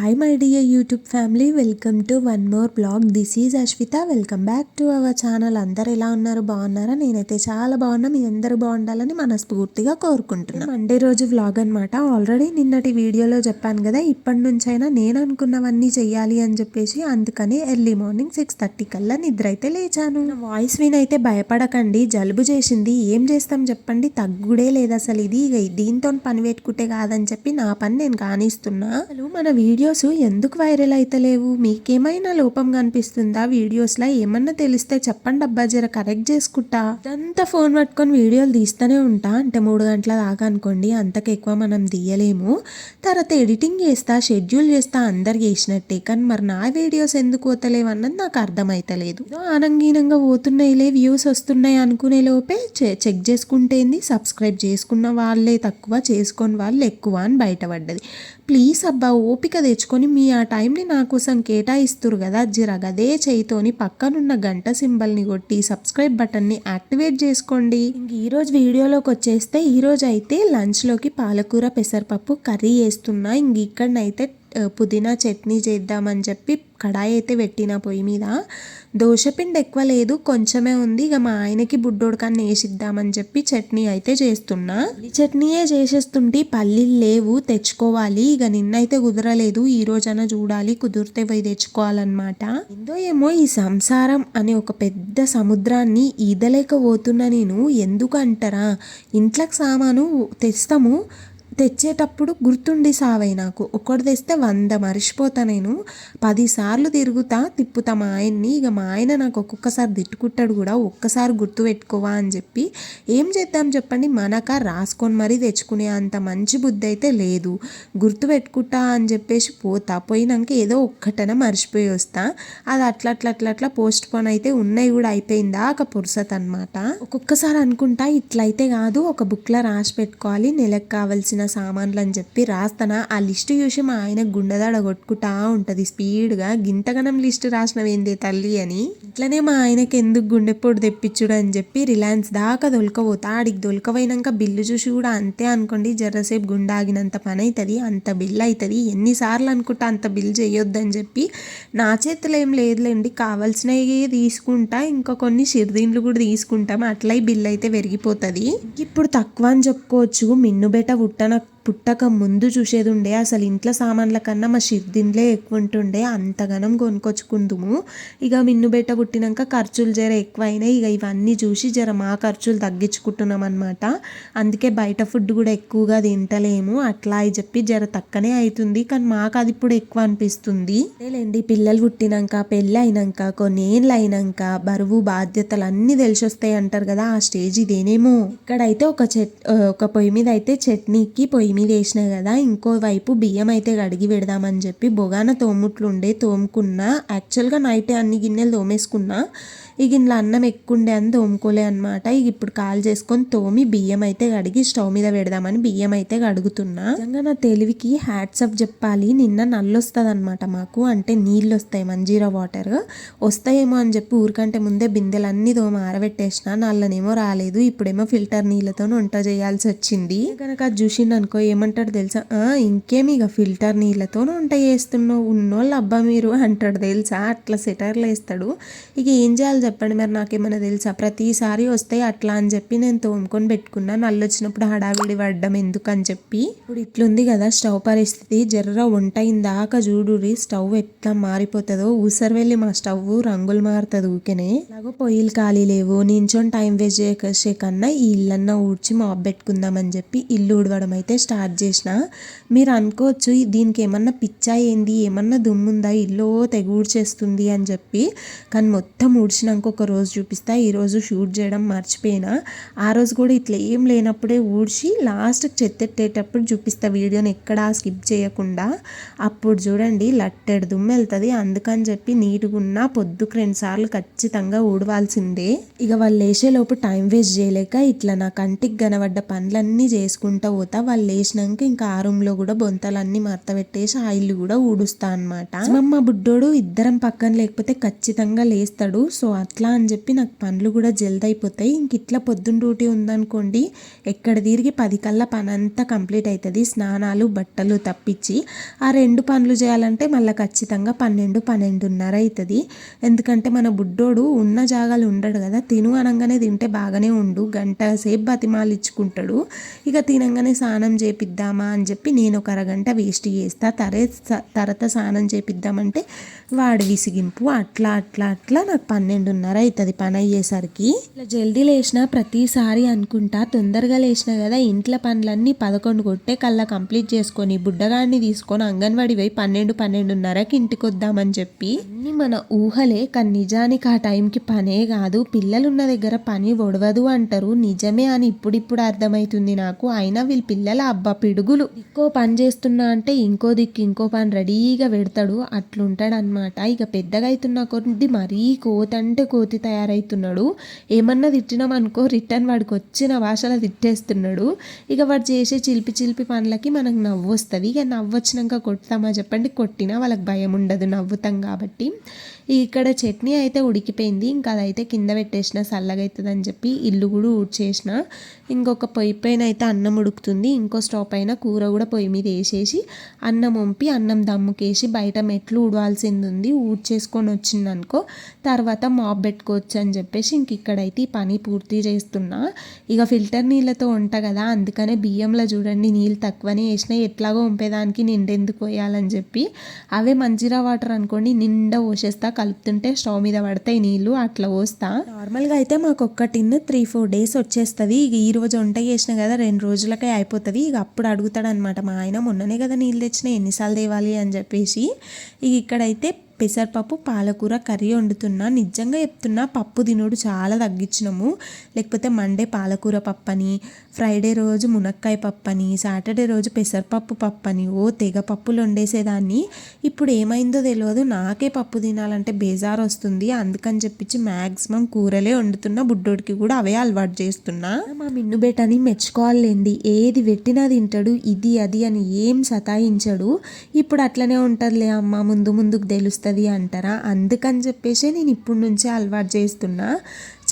Hi, my dear YouTube family welcome to one more blog this is Ashwitha welcome back to our channel అందరు ఎలా ఉన్నారు? బాగున్నారా? నేనైతే చాలా బాగున్నా. మీ అందరూ బాగుండాలని మనస్ఫూర్తిగా కోరుకుంటున్నాను మండే రోజు వ్లాగ్ అనమాట ఆల్రెడీ నిన్నటి వీడియోలో చెప్పాను కదా ఇప్పటి నుంచైనా నేను అనుకున్నవన్నీ చెయ్యాలి అని చెప్పేసి అందుకని ఎర్లీ మార్నింగ్ సిక్స్ థర్టీ కల్లా నిద్ర అయితే లేచాను. నా వాయిస్ వినైతే భయపడకండి. జలుబు చేసింది. ఏం చేస్తాం చెప్పండి? తగ్గుడే లేదు అసలు ఇది. ఇక దీంతో పని పెట్టుకుంటే కాదని చెప్పి నా పని నేను కానిస్తున్నా. అసలు మన వీడియోస్ ఎందుకు వైరల్ అయితలేవు మీకేమైనా లోపం కనిపిస్తుందా? వీడియోస్లో ఏమన్నా తెలిస్తే చెప్పండి అబ్బా జర కరెక్ట్ చేసుకుంటా. ఇదంతా ఫోన్ పట్టుకొని వీడియోలు తీస్తూనే ఉంటా. అంటే మూడు గంటల దాకా అనుకోండి అంతకు ఎక్కువ మనం తీయలేము. తర్వాత ఎడిటింగ్ చేస్తా షెడ్యూల్ చేస్తా అందరు చేసినట్టే. కానీ మరి నా వీడియోస్ ఎందుకు పోతలేవు అన్నది నాకు అర్థమైతలేదు ఆనంగీనంగా పోతున్నాయిలే వ్యూస్ వస్తున్నాయి అనుకునే లోపే చె- చెక్ చేసుకుంటేంది సబ్స్క్రైబ్ చేసుకున్న వాళ్ళే తక్కువ చేసుకొని వాళ్ళు ఎక్కువ అని బయటపడ్డది. ప్లీజ్ అబ్బా ఓపిక తెచ్చుకొని మీ ఆ టైం టైంని నా కోసం కేటాయిస్తురు కదా జిరగదే అదే చేయితోని పక్కనున్న గంట సింబల్ని కొట్టి సబ్స్క్రైబ్ బటన్ని యాక్టివేట్ చేసుకోండి. ఈరోజు వీడియోలోకి వచ్చేస్తే ఈరోజు అయితే లంచ్లోకి పాలకూర పెసరపప్పు కర్రీ వేస్తున్నా ఇంక ఇక్కడనైతే పుదీనా చట్నీ చేద్దామని చెప్పి కడాయి అయితే పెట్టిన పొయ్యి మీద. దోశపిండి ఎక్కువ లేదు కొంచెమే ఉంది. ఇక మా ఆయనకి బుడ్డోడకాన్ని వేసిద్దామని చెప్పి చట్నీ అయితే చేస్తున్నా. ఈ చట్నీయే చేసేస్తుంటే పల్లీలు లేవు తెచ్చుకోవాలి. ఇక నిన్నైతే కుదరలేదు ఈ రోజైనా చూడాలి కుదిరితే పోయి తెచ్చుకోవాలన్నమాట. ఏందో ఏమో ఈ సంసారం అనే ఒక పెద్ద సముద్రాన్ని ఈదలేకపోతున్నా నేను. ఎందుకు అంటారా ఇంట్లోకి సామాను తెస్తాము తెచ్చేటప్పుడు గుర్తుండి సావై నాకు. ఒకటి తెస్తే వంద. మర్చిపోతా నేను. పదిసార్లు తిరుగుతా తిప్పుతా మా ఆయన్ని. ఇక మా ఆయన నాకు ఒక్కొక్కసారి తిట్టుకుంటాడు కూడా. ఒక్కసారి గుర్తు పెట్టుకోవా అని చెప్పి. ఏం చేద్దాం చెప్పండి? మనక రాసుకొని మరీ తెచ్చుకునే అంత మంచి బుద్ధి అయితే లేదు. గుర్తు పెట్టుకుంటా అని చెప్పేసి పోతా. పోయినాక ఏదో ఒక్కటన మర్చిపోయి వస్తా. అది అట్లా అట్లా అట్లా అట్లా పోస్ట్ పోన్ అయితే ఉన్నాయి కూడా. అయిపోయిందా? ఒక పురుసత్ అనమాట ఒక్కొక్కసారి అనుకుంటా ఇట్లయితే కాదు. ఒక బుక్లో రాసి పెట్టుకోవాలి. నెలకు కావాల్సిన సామాన్లు అని చెప్పి రాస్తానా ఆ లిస్ట్ చూసి మా ఆయన గుండెదాడ కొట్టుకుంటా ఉంటుంది. స్పీడ్గా గింతగనం లిస్ట్ రాసినవేందే తల్లి అని. ఇట్లనే మా ఆయనకి ఎందుకు గుండెపోటు తెప్పించుడు అని చెప్పి రిలయన్స్ దాకా దొలకపోతా. ఆడికి దొలకపోయినాక బిల్లు చూసి కూడా అంతే అనుకోండి జర్రసేపు గుండె ఆగినంత పని అవుతుంది అంత బిల్ అవుతుంది ఎన్నిసార్లు అనుకుంటా అంత బిల్ చేయొద్దని చెప్పి నా చేతిలో ఏం లేదులేండి కావాల్సినవి తీసుకుంటా ఇంకా కొన్ని షిర్దీన్లు కూడా తీసుకుంటాం. అట్లా బిల్ అయితే పెరిగిపోతుంది ఇప్పుడు తక్కువ అని చెప్పుకోవచ్చు. మిన్నుబెట పుట్టన పుట్టక ముందు చూసేది ఉండే అసలు ఇంట్లో సామాన్ల కన్నా మా షిర్దిన్లే ఎక్కువ ఉంటుండే అంతగానం కొనుక్కొచ్చుకుందుము. ఇక మిన్ను బెట్ట పుట్టినాక ఖర్చులు జర ఎక్కువైనాయి ఇక ఇవన్నీ చూసి జర మా ఖర్చులు తగ్గించుకుంటున్నాం అనమాట అందుకే బయట ఫుడ్ కూడా ఎక్కువగా తింటలేము అట్లా అని చెప్పి జర తక్కనే అవుతుంది కానీ మాకు అది ఇప్పుడు ఎక్కువ అనిపిస్తుంది. లేండి పిల్లలు పుట్టినాక పెళ్ళి అయినాక కొన్ని ఏళ్ళు అయినాక బరువు బాధ్యతలు అన్నీ తెలిసి వస్తాయి అంటారు కదా ఆ స్టేజ్ ఇదేనేమో. ఇక్కడైతే ఒక చెట్ ఒక పొయ్యి మీద అయితే చట్నీకి పొయ్యి మీద వేసిన కదా ఇంకో వైపు బియ్యం అయితే కడిగి పెడదామని చెప్పి బొగాన తోముట్లుండే తోముకున్నా యాక్చువల్గా నైటే అన్ని గిన్నెలు తోమేసుకున్నా ఇక ఇంట్లో అన్నం ఎక్కువండే అని తోముకోలే అనమాట ఇక ఇప్పుడు కాల్ చేసుకొని తోమి బియ్యం అయితే కడిగి స్టవ్ మీద పెడదామని బియ్యం అయితే కడుగుతున్నా. నిజంగా నా తెలివికి హ్యాట్స్ అప్ చెప్పాలి. నిన్న నల్లొస్తుంది అనమాట మాకు. అంటే నీళ్ళు వస్తాయి మంజీరా వాటర్. వస్తాయేమో అని చెప్పి ఊరికంటే ముందే బిందెలన్నీ తోమ ఆరబెట్టేసిన నల్లనేమో రాలేదు. ఇప్పుడేమో ఫిల్టర్ నీళ్ళతో వంట చేయాల్సి వచ్చింది కనుక అది అనుకో ఏమంటాడు తెలుసా? "ఆ, ఇంకేమి ఇక ఫిల్టర్ నీళ్ళతో వంట చేస్తున్నావు. ఉన్నోళ్ళు అబ్బా మీరు అంటాడు తెలుసా? అట్లా సెటర్లు వేస్తాడు. ఇక ఏం చేయాలి చెప్పండి మరి నాకేమైనా తెలుసా? ప్రతిసారి వస్తాయి అట్లా అని చెప్పి నేను తోముకొని పెట్టుకున్నాను అల్లు వచ్చినప్పుడు హడావిడి పడ్డం ఎందుకు అని చెప్పి. ఇప్పుడు ఇట్లుంది కదా స్టవ్ పరిస్థితి. జర్ర వంట ఇందాక చూడురి స్టవ్ ఎట్లా మారిపోతుందో. ఊసరు వెళ్ళి మా స్టవ్ రంగులు మారుతుంది ఊకెనే అలాగో పొయ్యిలు ఖాళీ లేవు. నించొని టైం వేస్ట్ చేసే కన్నా ఈ ఇల్లన్నా ఊడ్చి మాప్ పెట్టుకుందామని చెప్పి ఇల్లు ఊడవడం అయితే స్టార్ట్ చేసిన మీరు అనుకోవచ్చు దీనికి ఏమన్నా పిచ్చా ఏంది ఏమన్నా దుమ్ముందా ఇల్లు తెగూడ్చేస్తుంది అని చెప్పి. కానీ మొత్తం ఊడ్చినాక ఒక రోజు చూపిస్తా ఈరోజు షూట్ చేయడం మర్చిపోయినా. ఆ రోజు కూడా ఇట్లా ఏం లేనప్పుడే ఊడ్చి లాస్ట్కి చెత్తెట్టేటప్పుడు చూపిస్తా వీడియోని ఎక్కడా స్కిప్ చేయకుండా. అప్పుడు చూడండి లట్టెడు దుమ్ము వెళ్తుంది. అందుకని చెప్పి నీట్గా ఉన్న పొద్దుకు రెండు సార్లు ఖచ్చితంగా ఊడవాల్సిందే. ఇక వాళ్ళు లేచేలోపు టైం వేస్ట్ చేయలేక ఇట్లా నా కంటికి కనబడ్డ పనులన్నీ చేసుకుంటా పోతా. వాళ్ళు లేచినాక ఇంకా ఆ రూమ్లో కూడా బొంతలన్నీ మడత పెట్టేసి ఆ ఇల్లు కూడా ఊడుస్తా అనమాట మా బుడ్డోడు ఇద్దరం పక్కన లేకపోతే ఖచ్చితంగా లేస్తాడు. సో అట్లా అని చెప్పి నాకు పనులు కూడా జల్ది అయిపోతాయి. ఇంక ఇట్లా పొద్దున్న డ్యూటీ ఉందనుకోండి ఎక్కడ తిరిగి పది కల్లా పని అంతా కంప్లీట్ అవుతుంది స్నానాలు బట్టలు తప్పించి ఆ రెండు పనులు చేయాలంటే మళ్ళీ ఖచ్చితంగా పన్నెండు పన్నెండున్నర అవుతుంది ఎందుకంటే మన బుడ్డోడు ఉన్న జాగాలు ఉండడు కదా. తిను అనగానే తింటే బాగానే ఉండు. గంట సేపు బతిమాలు ఇచ్చుకుంటాడు ఇక తినంగానే స్నానం చేపిద్దామా అని చెప్పి నేను ఒక అరగంట వేస్ట్ చేస్తా. తరే తర్వాత స్నానం చేపిద్దామంటే వాడి విసిగింపు అట్లా అట్లా అట్లా నాకు పన్నెండున్నర అవుతుంది పని అయ్యేసరికి. ఇట్లా జల్దీ లేచిన ప్రతిసారి అనుకుంటా తొందరగా లేచిన కదా ఇంట్లో పనులన్నీ పదకొండు కొట్టే కల్లా కంప్లీట్ చేసుకొని బుడ్డగాడిని తీసుకొని అంగన్వాడి పోయి పన్నెండు పన్నెండున్నరకి ఇంటికి వద్దామని చెప్పి అన్ని మన ఊహలే కానీ నిజానికి ఆ టైంకి పనే కాదు. పిల్లలున్న దగ్గర పని ఒడవదు అంటారు. నిజమే అని ఇప్పుడిప్పుడు అర్థమవుతుంది నాకు. అయినా వీళ్ళ పిల్లల అబ్బా పిడుగులు. ఇంకో పని చేస్తున్నా అంటే ఇంకో దిక్కు ఇంకో పని రెడీగా పెడతాడు. అట్లుంటాడు అనమాట ఇక పెద్దగా అవుతున్న కొద్ది మరీ కోతంటే కోతి తయారవుతున్నాడు ఏమన్నా తిట్టినాం అనుకో రిటర్న్ వాడికి వచ్చిన భాషలో తిట్టేస్తున్నాడు. ఇక వాడు చేసే చిలిపి చిలిపి పనులకి మనకు నవ్వు వస్తుంది. ఇక నవ్వు వచ్చినాక కొడతామా చెప్పండి. కొట్టినా వాళ్ళకి భయం ఉండదు నవ్వుతాం కాబట్టి. ఇక్కడ చట్నీ అయితే ఉడికిపోయింది. ఇంకా అదైతే కింద పెట్టేసిన చల్లగా అని చెప్పి ఇల్లు కూడా ఊడ్చేసిన. ఇంకొక పొయ్యి పైన అయితే అన్నం ఉడుకుతుంది. ఇంకో స్టవ్ పైన కూర కూడా పొయ్యి మీద వేసేసి అన్నం వంపి అన్నం దమ్ముకేసి బయట మెట్లు ఊడవాల్సింది ఉంది ఊడ్చేసుకొని వచ్చిందనుకో తర్వాత మాప్ పెట్టుకోవచ్చు అని చెప్పేసి ఇంక ఇక్కడైతే ఈ పని పూర్తి చేస్తున్నా. ఇక ఫిల్టర్ నీళ్ళతో వంట కదా. అందుకనే బియ్యంలో చూడండి నీళ్ళు తక్కువనే వేసినా ఎట్లాగో వంపేదానికి నిండెందుకు పోయాలని చెప్పి. అవే మంజీరా వాటర్ అనుకోండి నిండా పోసేస్తా కలుపుతుంటే స్టవ్ మీద పడతాయి నీళ్ళు అట్లా పోస్తా. నార్మల్గా అయితే మాకు ఒక్క టిన్ త్రీ ఫోర్ డేస్ వచ్చేస్తుంది. ఇక ఈ రోజు వంట చేసిన కదా రెండు రోజులకే అయిపోతుంది. ఇక అప్పుడు అడుగుతాడనమాట మా ఆయన మొన్ననే కదా నీళ్ళు తెచ్చిన ఎన్నిసార్లు తేవాలి? అని చెప్పేసి. ఇక ఇక్కడైతే పెసరపప్పు పాలకూర కర్రీ వండుతున్నా. నిజంగా చెప్తున్నా పప్పు తినుడు చాలా తగ్గించినాము. లేకపోతే మండే పాలకూర పప్పు అని ఫ్రైడే రోజు మునక్కాయ పప్పని సాటర్డే రోజు పెసరపప్పు పప్పని ఓ తెగ పప్పులు వండేసేదాన్ని. ఇప్పుడు ఏమైందో తెలియదు నాకే పప్పు తినాలంటే బేజారు వస్తుంది అందుకని చెప్పించి మ్యాక్సిమం కూరలే వండుతున్నా. బుడ్డోడికి కూడా అవే అలవాటు చేస్తున్నా. మా మిన్ను బేటని మెచ్చుకోవాలండి ఏది పెట్టినా తింటాడు. ఇది అది అని ఏం సతాయించడు. ఇప్పుడు అట్లనే ఉంటుందిలే అమ్మ. ముందు ముందుకు తెలుస్తుంది అంటారా? అందుకని చెప్పేసి నేను ఇప్పటి నుంచే అలవాటు చేస్తున్నా.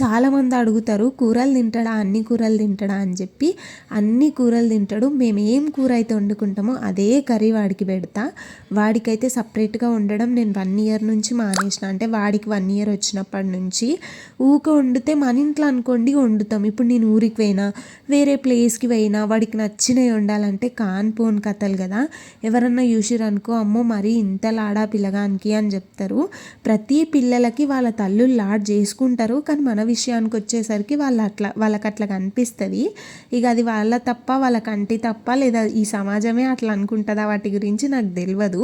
చాలామంది అడుగుతారు కూరలు తింటాడా? అన్ని కూరలు తింటాడా? అని చెప్పి. అన్ని కూరలు తింటాడు. మేము ఏం కూర అయితే వండుకుంటామో అదే కర్రీ వాడికి పెడతా. వాడికైతే సపరేట్గా ఉండడం నేను వన్ ఇయర్ నుంచి మానేసిన. అంటే వాడికి వన్ ఇయర్ వచ్చినప్పటి నుంచి. ఊక వండితే మన ఇంట్లో అనుకోండి వండుతాం. ఇప్పుడు నేను ఊరికి పోయినా వేరే ప్లేస్కి పోయినా వాడికి నచ్చినవి వండాలంటే కాన్పోన్ కథలు కదా. ఎవరన్నా చూసిరు అనుకో అమ్మో మరీ ఇంత లాడా పిల్లగానికి? అని చెప్తారు. ప్రతి పిల్లలకి వాళ్ళ తల్లులు లాడ్ చేసుకుంటారు. కానీ మన విషయానికి వచ్చేసరికి వాళ్ళు అట్లా వాళ్ళకి అట్లా కనిపిస్తుంది. ఇక అది వాళ్ళ తప్ప వాళ్ళ కంటి తప్ప లేదా ఈ సమాజమే అట్లా అనుకుంటుందా వాటి గురించి నాకు తెలియదు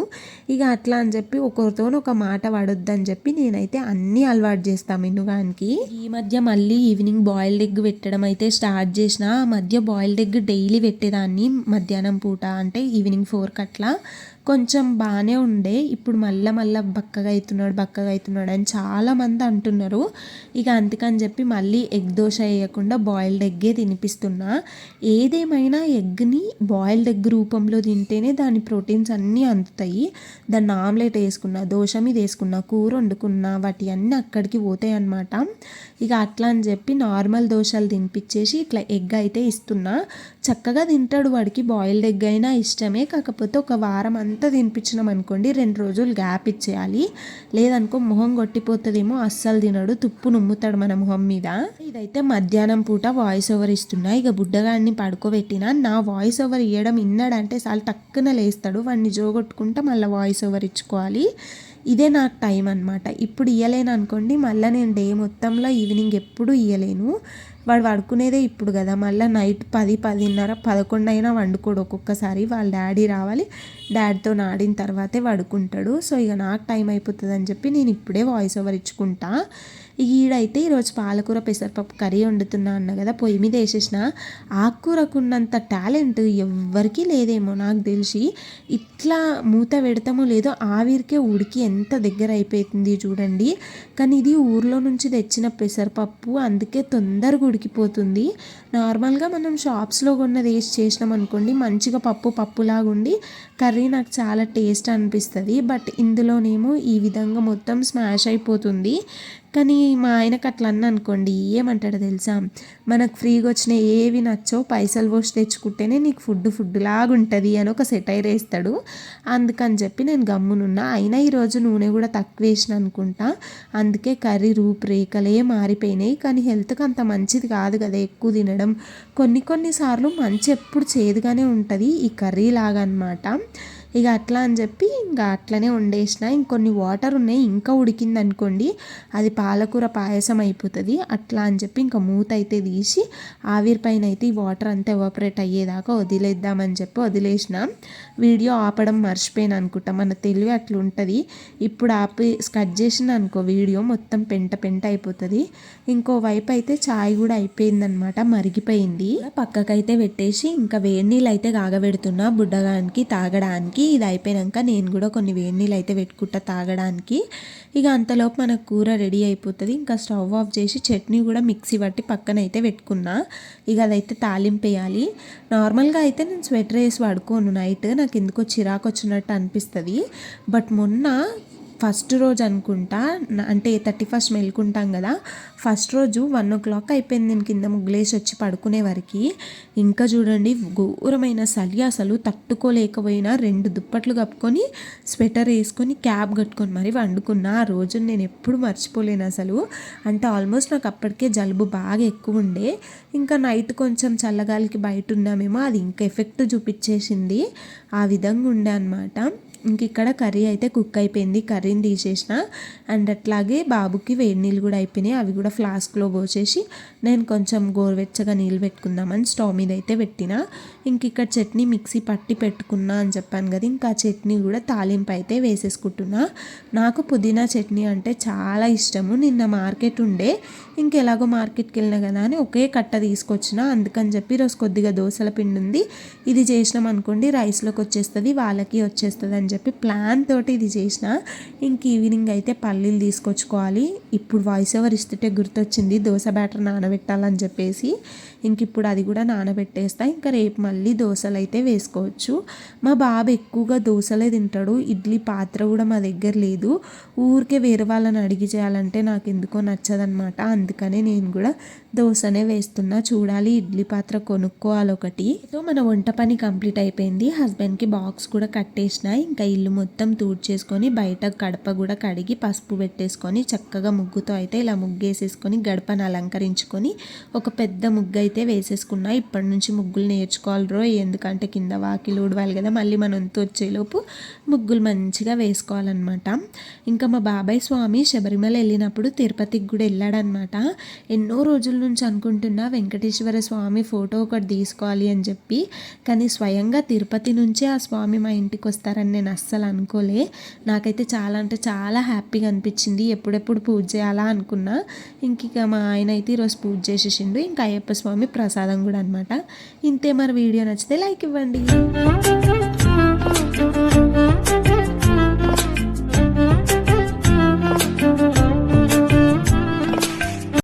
ఇక అట్లా అని చెప్పి ఒకరితో ఒక మాట పడొద్దని చెప్పి నేనైతే అన్నీ అలవాటు చేస్తాను మెనుగానికి. ఈ మధ్య మళ్ళీ ఈవినింగ్ బాయిల్డ్ ఎగ్ పెట్టడం అయితే స్టార్ట్ చేసిన. ఆ మధ్య బాయిల్డ్ ఎగ్ డైలీ పెట్టేదాన్ని మధ్యాహ్నం పూట అంటే ఈవినింగ్ ఫోర్కి అట్లా కొంచెం బాగానే ఉండే. ఇప్పుడు మళ్ళీ మళ్ళీ బక్కగా అవుతున్నాడు బక్కగా అవుతున్నాడు అని చాలామంది అంటున్నారు. ఇక అందుకని చెప్పి మళ్ళీ ఎగ్ దోశ వేయకుండా బాయిల్డ్ ఎగ్గే తినిపిస్తున్నా. ఏదేమైనా ఎగ్ని బాయిల్డ్ ఎగ్ రూపంలో తింటేనే దాని ప్రోటీన్స్ అన్నీ అందుతాయి. దాన్ని ఆమ్లెట్ వేసుకున్నా దోశ మీద వేసుకున్నా కూర వండుకున్నా వాటి అన్నీ అక్కడికి పోతాయి అన్నమాట. ఇక అట్లా అని చెప్పి నార్మల్ దోశలు తినిపించేసి ఇట్లా ఎగ్ అయితే ఇస్తున్నా. చక్కగా తింటాడు వాడికి. బాయిల్డ్ ఎగ్ అయినా ఇష్టమే. కాకపోతే ఒక వారం అంతా తినిపించినాం అనుకోండి రెండు రోజులు గ్యాప్ ఇచ్చేయాలి. లేదనుకో మొహం కొట్టిపోతుందేమో అస్సలు తినడు. తుప్పు నుమ్ముతాడు మన మొహం మీద. ఇదైతే మధ్యాహ్నం పూట వాయిస్ ఓవర్ ఇస్తున్నా. ఇక బుడ్డగాడిని పడుకోబెట్టిన నా వాయిస్ ఓవర్ ఇవ్వడం ఇన్నాడంటే చాలా టక్కున లేస్తాడు. వాడిని జోగొట్టుకుంటా మళ్ళీ వాయిస్ ఓవర్ ఇచ్చుకోవాలి. ఇదే నాకు టైం అనమాట ఇప్పుడు ఇయ్యలేను అనుకోండి మళ్ళీ నేను డే మొత్తంలో ఈవినింగ్ ఎప్పుడు ఇయ్యలేను. వాడు పడుకునేదే ఇప్పుడు కదా మళ్ళీ నైట్ పది పదిన్నర పదకొండు అయినా వండుకోడు ఒక్కొక్కసారి. వాళ్ళ డాడీ రావాలి డాడీతో ఆడిన తర్వాతే పడుకుంటాడు. సో ఇక నాకు టైం అయిపోతుంది అని చెప్పి నేను ఇప్పుడే వాయిస్ ఓవర్ ఇచ్చుకుంటా. ఈడైతే ఈరోజు పాలకూర పెసరపప్పు కర్రీ వండుతున్నా అన్న కదా పొయ్యి మీద వేసేసిన. ఆకుకూరకున్నంత టాలెంట్ ఎవ్వరికీ లేదేమో నాకు తెలిసి. ఇట్లా మూత పెడతామో లేదో ఆవిరికే ఉడికి ఎంత దగ్గర అయిపోతుంది చూడండి. కానీ ఇది ఊర్లో నుంచి తెచ్చిన పెసరపప్పు అందుకే తొందరగా ఉడికిపోతుంది. నార్మల్గా మనం షాప్స్లో కొన్నది వేసి చేసినాం అనుకోండి మంచిగా పప్పు పప్పులాగా ఉండి కర్రీ నాకు చాలా టేస్ట్ అనిపిస్తుంది. బట్ ఇందులోనేమో ఈ విధంగా మొత్తం స్మాష్ అయిపోతుంది. కానీ మా ఆయనకు అట్లా అన్న అనుకోండి ఏమంటాడో తెలుసా? మనకు ఫ్రీగా వచ్చిన ఏవి నచ్చో పైసలు పోసి తెచ్చుకుంటేనే నీకు ఫుడ్ ఫుడ్ లాగా ఉంటుంది అని ఒక సెటైర్ వేస్తాడు. అందుకని చెప్పి నేను గమ్మునున్నా. అయినా ఈరోజు నూనె కూడా తక్కువ వేసిన అనుకుంటా. అందుకే కర్రీ రూపురేఖలే మారిపోయినాయి. కానీ హెల్త్కి అంత మంచిది కాదు కదా ఎక్కువ తినడం. కొన్ని కొన్నిసార్లు మంచి ఎప్పుడు చేదుగానే ఉంటుంది ఈ కర్రీ లాగా అనమాట ఇక అట్లా అని చెప్పి ఇంకా అట్లనే వండేసిన. ఇంకొన్ని వాటర్ ఉన్నాయి ఇంకా ఉడికింది అనుకోండి అది పాలకూర పాయసం అయిపోతుంది. అట్లా అని చెప్పి ఇంకా మూత అయితే తీసి ఆవిరి పైన అయితే ఈ వాటర్ అంతా ఎవాపరేట్ అయ్యేదాకా వదిలేద్దామని చెప్పి వదిలేసిన. వీడియో ఆపడం మర్చిపోయాను అనుకుంటా. మన తెలివి అట్లా ఉంటుంది. ఇప్పుడు ఆపి కట్ చేసిన అనుకో వీడియో మొత్తం పెంట పెంట అయిపోతుంది. ఇంకో వైపు అయితే చాయ్ కూడా అయిపోయిందనమాట మరిగిపోయింది. పక్కకైతే పెట్టేసి ఇంకా వేడి నీళ్ళు అయితే కాగబెడుతున్నా బుడ్డగానికి తాగడానికి. ఇది అయిపోయాక నేను కూడా కొన్ని వేడి నీళ్ళు అయితే పెట్టుకుంటా తాగడానికి. ఇక అంతలోపు మన కూర రెడీ అయిపోతుంది. ఇంకా స్టవ్ ఆఫ్ చేసి చట్నీ కూడా మిక్సీ పట్టి పక్కన అయితే పెట్టుకున్నా. ఇక అదైతే తాలింపు వేయాలి నార్మల్గా అయితే నేను స్వెటర్ వేసి పడుకోను నైట్ నాకు ఎందుకో చిరాకు వచ్చినట్టు అనిపిస్తుంది. బట్ మొన్న ఫస్ట్ రోజు అనుకుంటా అంటే థర్టీ ఫస్ట్ మెలుకుంటాం కదా ఫస్ట్ రోజు వన్ ఓ క్లాక్ అయిపోయింది నేను కింద ముగ్గులేసి వచ్చి పడుకునే వరకు. ఇంకా చూడండి ఘోరమైన చలి అసలు తట్టుకోలేకపోయినా రెండు దుప్పట్లు కప్పుకొని స్వెటర్ వేసుకొని క్యాబ్ కట్టుకొని మరి వండుకున్నా. ఆ రోజు నేను ఎప్పుడు మర్చిపోలేను అసలు. అంటే ఆల్మోస్ట్ నాకు అప్పటికే జలుబు బాగా ఎక్కువ ఉండే. ఇంకా నైట్ కొంచెం చల్లగాలికి బయట ఉన్నామేమో అది ఇంకా ఎఫెక్ట్ చూపించేసింది. ఆ విధంగా ఉండే అనమాట ఇంక ఇక్కడ కర్రీ అయితే కుక్ అయిపోయింది. కర్రీని తీసేసిన. అండ్ అట్లాగే బాబుకి వేడి నీళ్ళు కూడా అయిపోయినాయి. అవి కూడా ఫ్లాస్క్లో పోసేసి నేను కొంచెం గోరువెచ్చగా నీళ్ళు పెట్టుకుందామని స్టవ్ మీద అయితే పెట్టిన. ఇంక ఇక్కడ చట్నీ మిక్సీ పట్టి పెట్టుకున్నా అని చెప్పాను కదా. ఇంకా చట్నీ కూడా తాలింపు అయితే వేసేసుకుంటున్నా. నాకు పుదీనా చట్నీ అంటే చాలా ఇష్టము. నిన్న మార్కెట్ ఉండే. ఇంకెలాగో మార్కెట్కి వెళ్ళినా కదా అని ఒకే కట్ట తీసుకొచ్చిన. అందుకని చెప్పి ఈరోజు కొద్దిగా దోశల పిండి ఉంది. ఇది చేసినాం అనుకోండి రైస్లోకి వచ్చేస్తుంది వాళ్ళకి వచ్చేస్తుంది అని చెప్పి ప్లాన్ తోటి ఇది చేసిన ఇంక ఈవినింగ్ అయితే పల్లీలు తీసుకొచ్చుకోవాలి. ఇప్పుడు వాయిస్ ఓవర్ ఇస్తుంటే గుర్తొచ్చింది దోశ బ్యాటర్ నానబెట్టాలని చెప్పేసి. ఇంక ఇప్పుడు అది కూడా నానబెట్టేస్తా. ఇంకా రేపు మళ్ళీ దోశలు అయితే వేసుకోవచ్చు. మా బాబు ఎక్కువగా దోశలే తింటాడు. ఇడ్లీ పాత్ర కూడా మా దగ్గర లేదు. ఊరికే వేరే వాళ్ళని అడిగి చేయాలంటే నాకు ఎందుకో నచ్చదనమాట అందుకనే నేను కూడా దోశనే వేస్తున్నా. చూడాలి ఇడ్లీ పాత్ర కొనుక్కోవాలి ఒకటి సో మన వంట పని కంప్లీట్ అయిపోయింది. హస్బెండ్కి బాక్స్ కూడా కట్టేసిన ఇంకా ఇల్లు మొత్తం చేసుకొని బయట గడప కూడా కడిగి పసుపు పెట్టేసుకొని చక్కగా ముగ్గుతో అయితే ఇలా ముగ్గేసేసుకొని గడపను అలంకరించుకొని ఒక పెద్ద ముగ్గు అయితే వేసేసుకున్నా. ఇప్పటి నుంచి ముగ్గులు నేర్చుకోవాలి రో ఎందుకంటే కింద వాకిలు ఊడవాలి కదా మళ్ళీ మన వంతు వచ్చేలోపు ముగ్గులు మంచిగా వేసుకోవాలన్నమాట. ఇంకా మా బాబాయ్ స్వామి శబరిమల వెళ్ళినప్పుడు తిరుపతికి కూడా వెళ్ళాడనమాట ఎన్నో రోజుల నుంచి అనుకుంటున్నా వెంకటేశ్వర స్వామి ఫోటో ఒకటి తీసుకోవాలి అని చెప్పి. కానీ స్వయంగా తిరుపతి నుంచే ఆ స్వామి మా ఇంటికి వస్తారని నేను అస్సలు అనుకోలే. నాకైతే చాలా అంటే చాలా హ్యాపీగా అనిపించింది. ఎప్పుడెప్పుడు పూజ చేయాలా అనుకున్నా. ఇంక మా ఆయన అయితే ఈరోజు పూజ చేసేసిండు. ఇంకా అయ్యప్ప స్వామి ప్రసాదం కూడా అనమాట ఇంతే మరి వీడియో నచ్చితే లైక్ ఇవ్వండి.